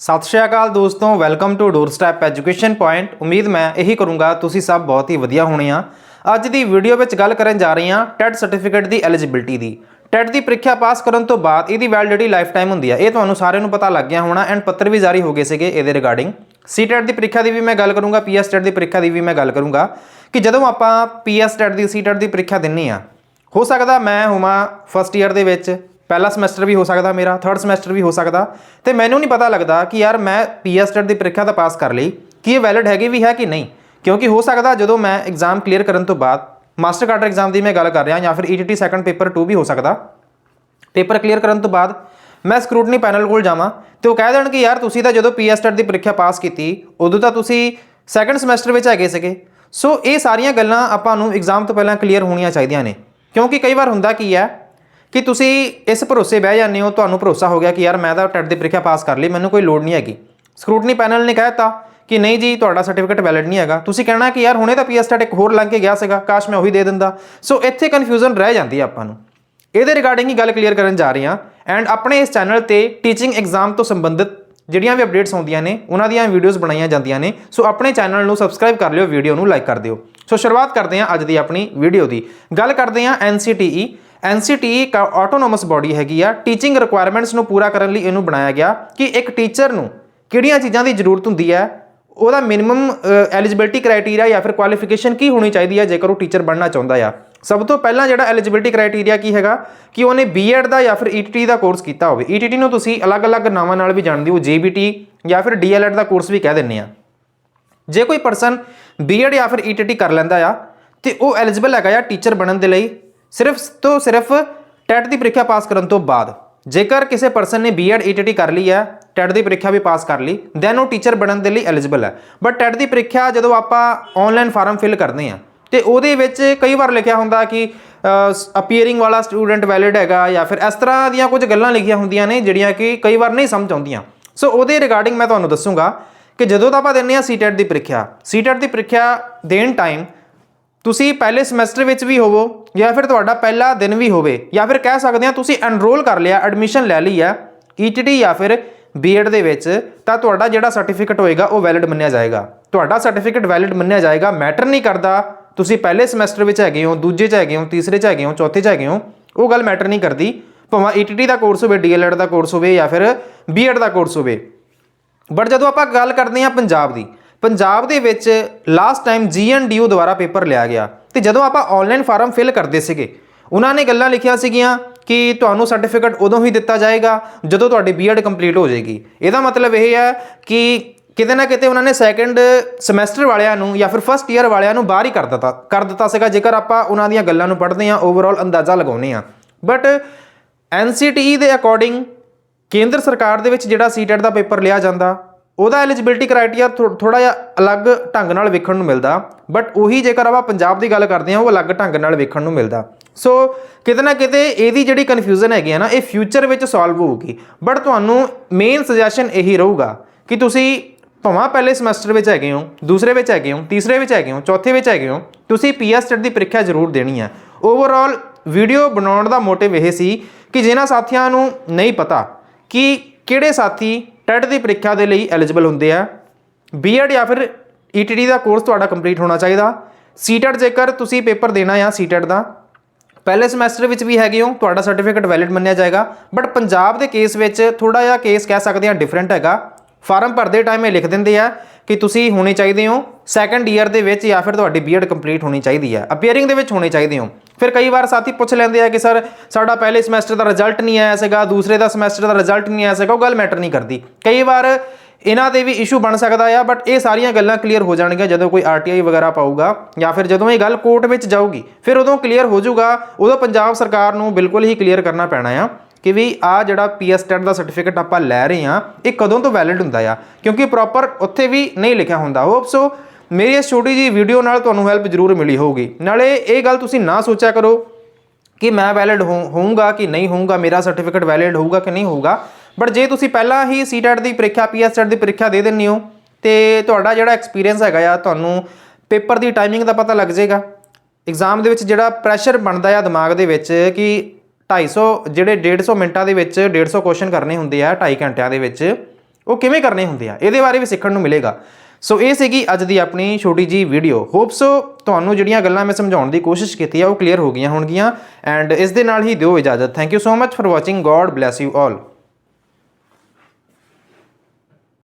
ਸਤਿ ਸ਼੍ਰੀ ਅਕਾਲ ਦੋਸਤੋ welcome to door step education point ਉਮੀਦ ਮੈਂ ਇਹੀ ਕਰੂੰਗਾ, ਤੁਸੀਂ ਸਭ ਬਹੁਤ ਹੀ ਵਧੀਆ ਹੋਣੇ ਆ। ਅੱਜ ਦੀ ਵੀਡੀਓ ਵਿੱਚ ਗੱਲ ਕਰਨ ਜਾ ਰਹੇ ਹਾਂ ਟੈਟ ਸਰਟੀਫਿਕੇਟ ਦੀ ਐਲੀਜੀਬਿਲਟੀ ਦੀ। ਟੈਟ ਦੀ ਪ੍ਰੀਖਿਆ ਪਾਸ ਕਰਨ ਤੋਂ ਬਾਅਦ ਇਹਦੀ ਵੈਲਿਡਿਟੀ ਲਾਈਫ ਟਾਈਮ ਹੁੰਦੀ ਆ, ਇਹ ਤੁਹਾਨੂੰ ਸਾਰਿਆਂ ਨੂੰ ਪਤਾ ਲੱਗ ਗਿਆ ਹੋਣਾ ਐਂਡ ਪੱਤਰ ਵੀ ਜਾਰੀ ਹੋ ਗਏ ਸੀਗੇ ਇਹਦੇ ਰਿਗਾਰਡਿੰਗ ਸੀ ਟੈਟ ਦੀ ਪ੍ਰੀਖਿਆ ਦੀ ਵੀ ਮੈਂ ਗੱਲ ਕਰੂੰਗਾ ਪੀਐਸ ਟੈਟ ਦੀ ਪ੍ਰੀਖਿਆ ਦੀ ਵੀ ਮੈਂ ਗੱਲ ਕਰੂੰਗਾ ਕਿ ਜਦੋਂ ਆਪਾਂ ਪੀਐਸ ਟੈਟ ਦੀ ਸੀ ਟੈਟ ਦੀ ਪ੍ਰੀਖਿਆ ਦਿੰਨੀ ਆ, ਹੋ ਸਕਦਾ ਮੈਂ ਹੋਵਾਂ ਫਸਟ ਈਅਰ ਦੇ ਵਿੱਚ। ਪਹਿਲਾ ਸਮੈਸਟਰ ਵੀ ਹੋ ਸਕਦਾ ਮੇਰਾ ਥਰਡ ਸਮੈਸਟਰ ਵੀ ਹੋ ਸਕਦਾ। ਤੇ ਮੈਨੂੰ ਨਹੀਂ ਪਤਾ ਲੱਗਦਾ ਕਿ ਯਾਰ ਮੈਂ ਪੀਐਸ ਟੈਟ ਦੀ ਪ੍ਰੀਖਿਆ ਤਾਂ ਪਾਸ ਕਰ ਲਈ, ਕਿ ਇਹ ਵੈਲਿਡ ਹੈਗੀ ਵੀ ਹੈ ਕਿ ਨਹੀਂ? ਕਿਉਂਕਿ ਹੋ ਸਕਦਾ ਜਦੋਂ ਮੈਂ ਐਗਜ਼ਾਮ ਕਲੀਅਰ ਕਰਨ ਤੋਂ ਬਾਅਦ ਮਾਸਟਰ ਕਾਰਡ ਐਗਜ਼ਾਮ ਦੀ ਮੈਂ ਗੱਲ ਕਰ ਰਿਹਾ ਜਾਂ ਫਿਰ ਈਟੀਟੀ ਸੈਕੰਡ ਪੇਪਰ 2 ਵੀ ਹੋ ਸਕਦਾ। ਪੇਪਰ ਕਲੀਅਰ ਕਰਨ ਤੋਂ ਬਾਅਦ ਮੈਂ ਸਕਰੂਟਨੀ ਪੈਨਲ ਕੋਲ ਜਾਵਾਂ ਤੇ ਉਹ ਕਹਿ ਦੇਣ ਕਿ ਯਾਰ ਤੁਸੀਂ ਤਾਂ ਜਦੋਂ ਪੀਐਸ ਟੈਟ ਦੀ ਪ੍ਰੀਖਿਆ ਪਾਸ ਕੀਤੀ, ਉਦੋਂ ਤਾਂ ਤੁਸੀਂ ਸੈਕੰਡ ਸਮੈਸਟਰ ਵਿੱਚ ਹੈਗੇ ਸੀਗੇ। ਸੋ ਇਹ ਸਾਰੀਆਂ ਗੱਲਾਂ ਆਪਾਂ ਨੂੰ ਐਗਜ਼ਾਮ ਤੋਂ ਪਹਿਲਾਂ ਕਲੀਅਰ ਹੋਣੀਆਂ ਚਾਹੀਦੀਆਂ ਨੇ। ਕਿਉਂਕਿ ਕਈ ਵਾਰ ਹੁੰਦਾ ਕੀ ਹੈ ਕਿ ਤੁਸੀਂ ਇਸ ਭਰੋਸੇ ਬਹਿ ਜਾਂਦੇ ਹੋ, ਤੁਹਾਨੂੰ ਭਰੋਸਾ ਹੋ ਗਿਆ ਕਿ ਯਾਰ ਮੈਂ ਤਾਂ ਟੈਟ ਦੀ ਪ੍ਰੀਖਿਆ ਪਾਸ ਕਰ ਲਈ, ਮੈਨੂੰ ਕੋਈ ਲੋੜ ਨਹੀਂ ਹੈਗੀ। ਸਕਰੂਟਨੀ ਪੈਨਲ ਨੇ ਕਹਿਤਾ ਕਿ ਨਹੀਂ ਜੀ, ਤੁਹਾਡਾ ਸਰਟੀਫਿਕੇਟ ਵੈਲਿਡ ਨਹੀਂ ਹੈਗਾ। ਤੁਸੀਂ ਕਹਿਣਾ ਕਿ ਯਾਰ ਹੁਣੇ ਤਾਂ ਪੀਐਸ ਟੈਟ ਇੱਕ ਹੋਰ ਲੰਘ ਕੇ ਗਿਆ ਸੀਗਾ, ਕਾਸ਼ ਮੈਂ ਉਹੀ ਦੇ ਦਿੰਦਾ। ਸੋ ਇੱਥੇ ਕਨਫਿਊਜ਼ਨ ਰਹਿ ਜਾਂਦੀ ਹੈ ਆਪਾਂ ਨੂੰ। ਇਹਦੇ ਰਿਗਾਰਡਿੰਗ ਹੀ ਗੱਲ ਕਲੀਅਰ ਕਰਨ ਜਾ ਰਹੇ ਹਾਂ। ਐਂਡ ਆਪਣੇ ਇਸ ਚੈਨਲ ਤੇ ਟੀਚਿੰਗ ਐਗਜ਼ਾਮ ਤੋਂ ਸੰਬੰਧਿਤ ਜਿਹੜੀਆਂ ਵੀ ਅਪਡੇਟਸ ਆਉਂਦੀਆਂ ਨੇ, ਉਹਨਾਂ ਦੀਆਂ ਵੀਡੀਓਜ਼ ਬਣਾਈਆਂ ਜਾਂਦੀਆਂ ਨੇ। ਸੋ ਆਪਣੇ ਚੈਨਲ ਨੂੰ ਸਬਸਕ੍ਰਾਈਬ ਕਰ ਲਿਓ ਵੀਡੀਓ ਨੂੰ ਲਾਈਕ ਕਰ ਦਿਓ। ਸੋ ਸ਼ੁਰੂਆਤ ਕਰਦੇ ਹਾਂ ਅੱਜ ਦੀ ਆਪਣੀ ਵੀਡੀਓ ਦੀ। ਗੱਲ ਕਰਦੇ ਹਾਂ NCTE NCTE ਇੱਕ ਆਟੋਨੋਮਸ ਬਾਡੀ ਹੈਗੀ ਆ। ਟੀਚਿੰਗ ਰਿਕੁਆਇਰਮੈਂਟਸ ਨੂੰ ਪੂਰਾ ਕਰਨ ਲਈ ਇਹਨੂੰ ਬਣਾਇਆ ਗਿਆ ਕਿ ਇੱਕ ਟੀਚਰ ਨੂੰ ਕਿਹੜੀਆਂ ਚੀਜ਼ਾਂ ਦੀ ਜ਼ਰੂਰਤ ਹੁੰਦੀ ਹੈ, ਉਹਦਾ ਮਿਨੀਮਮ ਐਲੀਜੀਬਿਲਟੀ ਕ੍ਰਾਈਟੇਰੀਆ ਜਾਂ ਫਿਰ ਕੁਆਲੀਫਿਕੇਸ਼ਨ ਕੀ ਹੋਣੀ ਚਾਹੀਦੀ ਹੈ ਜੇਕਰ ਉਹ ਟੀਚਰ ਬਣਨਾ ਚਾਹੁੰਦਾ ਆ। ਸਭ ਤੋਂ ਪਹਿਲਾਂ ਜਿਹੜਾ ਐਲੀਜੀਬਿਲਟੀ ਕ੍ਰਾਈਟੇਰੀਆ ਕੀ ਹੈਗਾ ਕਿ ਉਹਨੇ ਬੀਐਡ ਦਾ ਜਾਂ ਫਿਰ ਈਟੀਟੀ ਦਾ ਕੋਰਸ ਕੀਤਾ ਹੋਵੇ। ਈਟੀਟੀ ਨੂੰ ਤੁਸੀਂ ਅਲੱਗ-ਅਲੱਗ ਨਾਵਾਂ ਨਾਲ ਵੀ ਜਾਣਦੇ ਹੋ ਜੀਬੀਟੀ ਜਾਂ ਫਿਰ ਡੀਐਲਐਡ ਦਾ ਕੋਰਸ ਵੀ ਕਹਿ ਦਿੰਦੇ ਆ। ਜੇ ਕੋਈ ਪਰਸਨ ਬੀਐਡ ਜਾਂ ਫਿਰ ਈਟੀਟੀ ਕਰ ਲੈਂਦਾ ਆ, ਤੇ ਉਹ ਐਲੀਜੀਬਲ ਹੈਗਾ ਆ ਟੀਚਰ ਬਣਨ ਦੇ ਲਈ। ਸਿਰਫ ਤੋਂ ਸਿਰਫ ਟੈਟ ਦੀ ਪ੍ਰੀਖਿਆ ਪਾਸ ਕਰਨ ਤੋਂ ਬਾਅਦ। ਜੇਕਰ ਕਿਸੇ ਪਰਸਨ ਨੇ ਬੀਐਡ ਈਟੀਟੀ ਕਰ ਲਈ ਹੈ, ਟੈਟ ਦੀ ਪ੍ਰੀਖਿਆ ਵੀ ਪਾਸ ਕਰ ਲਈ ਦੈਨ ਉਹ ਟੀਚਰ ਬਣਨ ਦੇ ਲਈ ਐਲੀਜੀਬਲ ਹੈ। ਬਟ ਟੈਟ ਦੀ ਪ੍ਰੀਖਿਆ ਜਦੋਂ ਆਪਾਂ ਆਨਲਾਈਨ ਫਾਰਮ ਫਿਲ ਕਰਦੇ ਆ ਤੇ ਉਹਦੇ ਵਿੱਚ ਕਈ ਵਾਰ ਲਿਖਿਆ ਹੁੰਦਾ ਕਿ ਅਪੀਅਰਿੰਗ ਵਾਲਾ ਸਟੂਡੈਂਟ ਵੈਲਿਡ ਹੈਗਾ ਜਾਂ ਫਿਰ ਇਸ ਤਰ੍ਹਾਂ ਦੀਆਂ ਕੁਝ ਗੱਲਾਂ ਲਿਖੀਆਂ ਹੁੰਦੀਆਂ ਨੇ ਜਿਹੜੀਆਂ ਕਿ ਕਈ ਵਾਰ ਨਹੀਂ ਸਮਝ ਆਉਂਦੀਆਂ। ਸੋ ਉਹਦੇ ਰਿਗਾਰਡਿੰਗ ਮੈਂ ਤੁਹਾਨੂੰ ਦੱਸੂਗਾ ਕਿ ਜਦੋਂ ਤਾਂ ਆਪਾਂ ਦਿੰਨੇ ਆ ਸੀਟੈਟ ਦੀ ਪ੍ਰੀਖਿਆ ਸੀਟੈਟ ਦੀ ਪ੍ਰੀਖਿਆ ਦੇਣ ਟਾਈਮ ਤੁਸੀਂ ਪਹਿਲੇ ਸਮੈਸਟਰ ਵਿੱਚ ਵੀ ਹੋਵੋ ਜਾਂ ਫਿਰ ਤੁਹਾਡਾ ਪਹਿਲਾ ਦਿਨ ਵੀ ਹੋਵੇ, ਜਾਂ ਫਿਰ ਕਹਿ ਸਕਦੇ ਆ ਤੁਸੀਂ ਐਨਰੋਲ ਕਰ ਲਿਆ ਐਡਮਿਸ਼ਨ ਲੈ ਲਈ ਆ ਈਟੀਟੀ ਜਾਂ ਫਿਰ ਬੀਐਡ ਦੇ ਵਿੱਚ, ਤਾਂ ਤੁਹਾਡਾ ਜਿਹੜਾ ਸਰਟੀਫਿਕੇਟ ਹੋਏਗਾ ਉਹ ਵੈਲਿਡ ਮੰਨਿਆ ਜਾਏਗਾ। ਤੁਹਾਡਾ ਸਰਟੀਫਿਕੇਟ ਵੈਲਿਡ ਮੰਨਿਆ ਜਾਏਗਾ ਮੈਟਰ ਨਹੀਂ ਕਰਦਾ, ਤੁਸੀਂ ਪਹਿਲੇ ਸਮੈਸਟਰ ਵਿੱਚ ਹੈਗੇ ਹੋ, ਦੂਜੇ 'ਚ ਹੈਗੇ ਹੋ, ਤੀਸਰੇ 'ਚ ਹੈਗੇ ਹੋ, ਚੌਥੇ 'ਚ ਹੈਗੇ ਹੋ, ਉਹ ਗੱਲ ਮੈਟਰ ਨਹੀਂ ਕਰਦੀ। ਭਾਵੇਂ ਈਟੀਟੀ ਦਾ ਕੋਰਸ ਹੋਵੇ ਡੀਐਲਐਡ ਦਾ ਕੋਰਸ ਹੋਵੇ ਜਾਂ ਫਿਰ ਬੀਐਡ ਦਾ ਕੋਰਸ ਹੋਵੇ। ਬਟ ਜਦੋਂ ਆਪਾਂ ਗੱਲ ਕਰਦੇ ਹਾਂ ਪੰਜਾਬ ਦੀ ਪੰਜਾਬ ਦੇ ਵਿੱਚ ਲਾਸਟ ਟਾਈਮ ਜੀਐਨਡੀਯੂ ਦੁਆਰਾ ਪੇਪਰ ਲਿਆ ਗਿਆ ਤੇ ਜਦੋਂ ਆਪਾਂ ਆਨਲਾਈਨ ਫਾਰਮ ਫਿਲ ਕਰਦੇ ਸੀਗੇ, ਉਹਨਾਂ ਨੇ ਗੱਲਾਂ ਲਿਖੀਆਂ ਸੀਗੀਆਂ ਕਿ ਤੁਹਾਨੂੰ ਸਰਟੀਫਿਕੇਟ ਉਦੋਂ ਹੀ ਦਿੱਤਾ ਜਾਏਗਾ ਜਦੋਂ ਤੁਹਾਡੀ ਬੀਐਡ ਕੰਪਲੀਟ ਹੋ ਜਾਏਗੀ। ਇਹਦਾ ਮਤਲਬ ਇਹ ਹੈ ਕਿ ਕਿਤੇ ਨਾ ਕਿਤੇ ਉਹਨਾਂ ਨੇ ਸੈਕੰਡ ਸਮੈਸਟਰ ਵਾਲਿਆਂ ਨੂੰ ਜਾਂ ਫਿਰ ਫਸਟ ਈਅਰ ਵਾਲਿਆਂ ਨੂੰ ਬਾਹਰ ਹੀ ਕਰ ਦਿੱਤਾ ਕਰ ਦਿੱਤਾ ਸੀਗਾ, ਜੇਕਰ ਆਪਾਂ ਉਹਨਾਂ ਦੀਆਂ ਗੱਲਾਂ ਨੂੰ ਪੜ੍ਹਦੇ ਹਾਂ ਓਵਰਆਲ ਅੰਦਾਜ਼ਾ ਲਗਾਉਂਦੇ ਹਾਂ। ਬਟ ਐਨਸੀਟੀਈ ਦੇ ਅਕੋਰਡਿੰਗ ਕੇਂਦਰ ਸਰਕਾਰ ਦੇ ਵਿੱਚ ਜਿਹੜਾ ਸੀਟੈਟ ਦਾ ਪੇਪਰ ਲਿਆ ਜਾਂਦਾ ਉਹਦਾ ਐਲੀਜੀਬਿਲਟੀ ਕ੍ਰਾਈਟੇਰੀਆ ਥੋੜਾ ਜਿਹਾ ਅਲੱਗ ਢੰਗ ਨਾਲ ਵੇਖਣ ਨੂੰ ਮਿਲਦਾ ਬਟ ਉਹੀ ਜੇਕਰ ਆਪਾਂ ਪੰਜਾਬ ਦੀ ਗੱਲ ਕਰਦੇ ਹਾਂ, ਉਹ ਅਲੱਗ ਢੰਗ ਨਾਲ ਵੇਖਣ ਨੂੰ ਮਿਲਦਾ। ਸੋ ਕਿਤੇ ਨਾ ਕਿਤੇ ਇਹਦੀ ਜਿਹੜੀ ਕਨਫਿਊਜ਼ਨ ਹੈਗੀ ਹੈ ਨਾ, ਇਹ ਫਿਊਚਰ ਵਿੱਚ ਸੋਲਵ ਹੋਊਗੀ। ਬਟ ਤੁਹਾਨੂੰ ਮੇਨ ਸੁਜੈਸ਼ਨ ਇਹੀ ਰਹੂਗਾ ਕਿ ਤੁਸੀਂ ਭਾਵੇਂ ਪਹਿਲੇ ਸਮੈਸਟਰ ਵਿੱਚ ਹੈਗੇ ਹੋ, ਦੂਸਰੇ ਵਿੱਚ ਹੈਗੇ ਹੋ, ਤੀਸਰੇ ਵਿੱਚ ਹੈਗੇ ਹੋ, ਚੌਥੇ ਵਿੱਚ ਹੈਗੇ ਹੋ, ਤੁਸੀਂ ਪੀਐਸ ਟੈਟ ਦੀ ਪ੍ਰੀਖਿਆ ਜ਼ਰੂਰ ਦੇਣੀ ਹੈ ਓਵਰਆਲ ਵੀਡੀਓ ਬਣਾਉਣ ਦਾ ਮੋਟਿਵ ਇਹ ਸੀ ਕਿ ਜਿਨ੍ਹਾਂ ਸਾਥੀਆਂ ਨੂੰ ਨਹੀਂ ਪਤਾ ਕਿ ਕਿਹੜੇ ਸਾਥੀ ਟੈਟ ਦੀ ਪ੍ਰੀਖਿਆ ਦੇ ਲਈ ਐਲੀਜੀਬਲ ਹੁੰਦੇ ਆ। ਬੀਐਡ ਜਾਂ ਫਿਰ ਈਟੀਟੀ ਦਾ ਕੋਰਸ ਤੁਹਾਡਾ ਕੰਪਲੀਟ ਹੋਣਾ ਚਾਹੀਦਾ। ਸੀਟੈਟ ਜੇਕਰ ਤੁਸੀਂ ਪੇਪਰ ਦੇਣਾ ਆ ਸੀਟੈਟ ਦਾ, ਪਹਿਲੇ ਸਮੈਸਟਰ ਵਿੱਚ ਵੀ ਹੈਗੇ ਹੋ, ਤੁਹਾਡਾ ਸਰਟੀਫਿਕੇਟ ਵੈਲਿਡ ਮੰਨਿਆ ਜਾਏਗਾ। ਬਟ ਪੰਜਾਬ ਦੇ ਕੇਸ ਵਿੱਚ ਥੋੜਾ ਜਿਹਾ ਕੇਸ ਕਹਿ ਸਕਦੇ ਹਾਂ ਡਿਫਰੈਂਟ ਹੈਗਾ। ਫਾਰਮ ਭਰਦੇ ਟਾਈਮ ਇਹ ਲਿਖ ਦਿੰਦੇ ਆ ਕਿ ਤੁਸੀਂ ਹੋਣੇ ਚਾਹੀਦੇ ਹੋ ਸੈਕੰਡ ਈਅਰ ਦੇ ਵਿੱਚ ਜਾਂ ਫਿਰ ਤੁਹਾਡੀ ਬੀਐਡ ਕੰਪਲੀਟ ਹੋਣੀ ਚਾਹੀਦੀ ਹੈ ਅਪੀਅਰਿੰਗ ਦੇ ਵਿੱਚ ਹੋਣੇ ਚਾਹੀਦੇ ਹੋ। ਫਿਰ ਕਈ ਵਾਰ ਸਾਥੀ ਪੁੱਛ ਲੈਂਦੇ ਆ ਕਿ ਸਰ, ਸਾਡਾ ਪਹਿਲੇ ਸਮੈਸਟਰ ਦਾ ਰਿਜ਼ਲਟ ਨਹੀਂ ਆਇਆ ਸੀਗਾ, ਦੂਸਰੇ ਦਾ ਸਮੈਸਟਰ ਦਾ ਰਿਜ਼ਲਟ ਨਹੀਂ ਆਇਆ ਸੀਗਾ, ਉਹ ਗੱਲ ਮੈਟਰ ਨਹੀਂ ਕਰਦੀ। ਕਈ ਵਾਰ ਇਹਨਾਂ ਦੇ ਵੀ ਇਸ਼ੂ ਬਣ ਸਕਦਾ ਆ ਬਟ ਇਹ ਸਾਰੀਆਂ ਗੱਲਾਂ ਕਲੀਅਰ ਹੋ ਜਾਣਗੀਆਂ ਜਦੋਂ ਕੋਈ ਆਰਟੀਆਈ ਵਗੈਰਾ ਪਾਊਗਾ ਜਾਂ ਫਿਰ ਜਦੋਂ ਇਹ ਗੱਲ ਕੋਰਟ ਵਿੱਚ ਜਾਊਗੀ, ਫਿਰ ਉਦੋਂ ਕਲੀਅਰ ਹੋ ਜਾਊਗਾ, ਉਦੋਂ ਪੰਜਾਬ ਸਰਕਾਰ ਨੂੰ ਬਿਲਕੁਲ ਹੀ ਕਲੀਅਰ ਕਰਨਾ ਪੈਣਾ ਆ। ਕਿ ਵੀ ਆ ਜਿਹੜਾ ਪੀਐਸ ਟੈਟ ਦਾ ਸਰਟੀਫਿਕੇਟ ਆਪਾਂ ਲੈ ਰਹੇ ਆ ਇਹ ਕਦੋਂ ਤੋਂ ਵੈਲਿਡ ਹੁੰਦਾ ਆ? ਕਿਉਂਕਿ ਪ੍ਰੋਪਰ ਉੱਥੇ ਵੀ ਨਹੀਂ ਲਿਖਿਆ ਹੁੰਦਾ। ਹੋਪ ਸੋ ਮੇਰੀ ਇਸ ਛੋਟੀ ਜੀ ਵੀਡੀਓ ਨਾਲ ਤੁਹਾਨੂੰ ਹੈਲਪ ਜ਼ਰੂਰ ਮਿਲੀ ਹੋਊਗੀ। ਨਾਲੇ ਇਹ ਗੱਲ ਤੁਸੀਂ ਨਾ ਸੋਚਿਆ ਕਰੋ ਕਿ ਮੈਂ ਵੈਲਿਡ ਹੋਊਂਗਾ ਕਿ ਨਹੀਂ ਹੋਊਂਗਾ, ਮੇਰਾ ਸਰਟੀਫਿਕੇਟ ਵੈਲਿਡ ਹੋਊਗਾ ਕਿ ਨਹੀਂ ਹੋਊਗਾ। ਬਟ ਜੇ ਤੁਸੀਂ ਪਹਿਲਾਂ ਹੀ ਸੀਟੈਟ ਦੀ ਪ੍ਰੀਖਿਆ ਪੀਐਸਟੈਟ ਦੀ ਪ੍ਰੀਖਿਆ ਦੇ ਦਿੰਨੀ ਹੋ, ਤੇ ਤੁਹਾਡਾ ਜਿਹੜਾ ਐਕਸਪੀਰੀਅੰਸ ਹੈਗਾ ਆ, ਤੁਹਾਨੂੰ ਪੇਪਰ ਦੀ ਟਾਈਮਿੰਗ ਦਾ ਪਤਾ ਲੱਗ ਜਾਏਗਾ। ਐਗਜ਼ਾਮ ਦੇ ਵਿੱਚ ਜਿਹੜਾ ਪ੍ਰੈਸ਼ਰ ਬਣਦਾ ਆ ਦਿਮਾਗ ਦੇ ਵਿੱਚ ਕਿ 250 ਜਿਹੜੇ 150 ਮਿੰਟਾਂ ਦੇ ਵਿੱਚ 150 ਕੁਐਸਚਨ ਕਰਨੇ ਹੁੰਦੇ ਆ 2.5 ਘੰਟਿਆਂ ਦੇ ਵਿੱਚ, ਉਹ ਕਿਵੇਂ ਕਰਨੇ ਹੁੰਦੇ ਆ? ਇਹਦੇ ਬਾਰੇ ਵੀ ਸਿੱਖਣ ਨੂੰ ਮਿਲੇਗਾ। ਸੋ ਇਹ ਸੀਗੀ ਅੱਜ ਦੀ ਆਪਣੀ ਛੋਟੀ ਜੀ ਵੀਡੀਓ ਹੋਪ ਸੋ ਤੁਹਾਨੂੰ ਜਿਹੜੀਆਂ ਗੱਲਾਂ ਮੈਂ ਸਮਝਾਉਣ ਦੀ ਕੋਸ਼ਿਸ਼ ਕੀਤੀ ਆ, ਉਹ ਕਲੀਅਰ ਹੋ ਗਈਆਂ ਹੋਣਗੀਆਂ। ਐਂਡ ਇਸ ਦੇ ਨਾਲ ਹੀ ਦਿਓ ਇਜਾਜ਼ਤ। Thank you so much for watching god bless you all